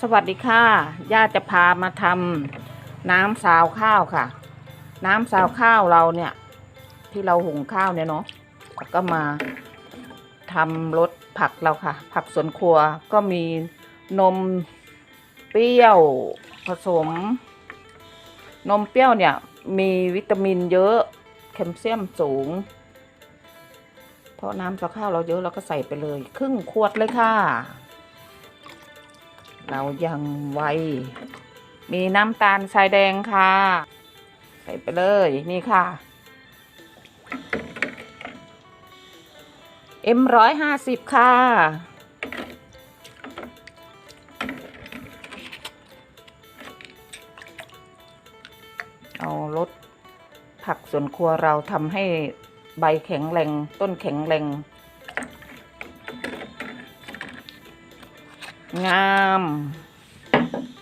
สวัสดีค่ะ ย่าจะพามาทำน้ำซาวข้าวค่ะ น้ำซาวข้าวเราเนี่ย ที่เราหุงข้าวเนี่ยเนาะแล้วก็มาทำรสผักเราค่ะ ผักสวนครัวก็มีนมเปรี้ยวผสม นมเปรี้ยวเนี่ย มีวิตามินเยอะแคลเซียมสูง เพราะน้ำซาวข้าวเราเยอะเราก็ใส่ไปเลย ครึ่งขวดเลยค่ะ เรายังไว มีน้ำตาลทรายแดงค่ะ ใส่ไปเลยนี่ค่ะเอ็มร้อยห้าสิบค่ะ เอารสผักสวนครัวเราทำให้ใบแข็งแรงต้นแข็งแรง งาม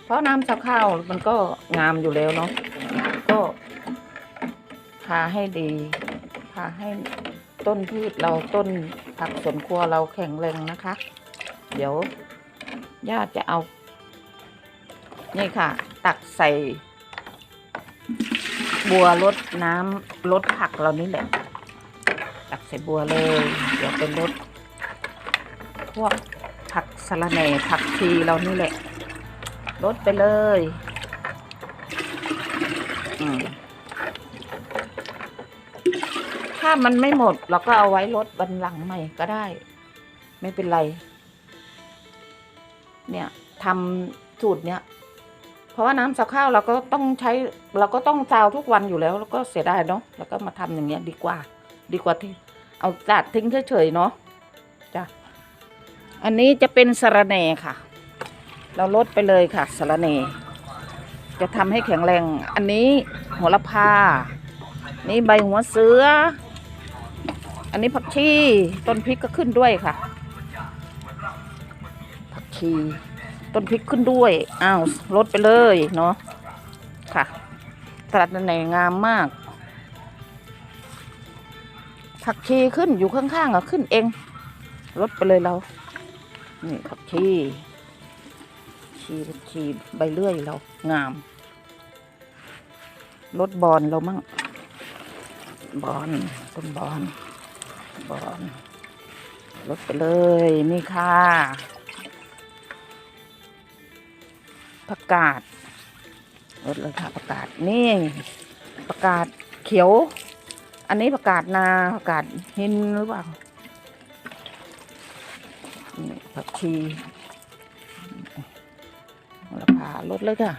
เพราะน้ำสักข้าวมันก็งามอยู่แล้วเนาะก็พาให้ดีพาให้ต้นพืชเราต้นผักสวนครัวเราแข็งแรงนะคะ เดี๋ยวญาติจะเอา นี่ค่ะ ตักใส่ บัวลดน้ำลดผักเรานี่แหละ ตักใส่บัวเลย เดี๋ยวเป็นรดพวก ผักสะระแหน่ผักชีเรานี่แหละลดไปเลยถ้ามันไม่หมดเราก็เอาไว้ลดบันหลังใหม่ก็ได้ ไม่เป็นไร เนี่ยทำสูตรเนี้ยเพราะว่าน้ำสักข้าวเราก็ต้องใช้ เราก็ต้องซาวทุกวันอยู่แล้วแล้วก็เสียดายเนาะแล้วก็มาทำอย่างเงี้ยดีกว่า ดีกว่าที่ เอาจัดทิ้งเฉยๆเนาะ อันนี้จะเป็นสระแหน่ค่ะ เราลดไปเลยค่ะสระแหน่จะทำให้แข็งแรง อันนี้โหัวละพา นี่ใบหัวเสือ อันนี้ผักชี ต้นพริกก็ขึ้นด้วยค่ะ ผักชี ต้นพริกขึ้นด้วย อ้าวลดไปเลยเนาะ ค่ะสลัดแหนงามมาก ผักชีขึ้นอยู่ข้างๆอะขึ้นเอง ลดไปเลยเรา นี่ผักชีชีชีใบเลื่อยเรางามลดบอลเรามั่งบอลต้นบอลบอลลดไปเลยนี่ค่ะผักกาดลดเลยค่ะผักกาดนี่ผักกาดเขียว อันนี้ผักกาดนาผักกาดหินหรือเปล่า ผักชีโหระพาลดเลยค่ะ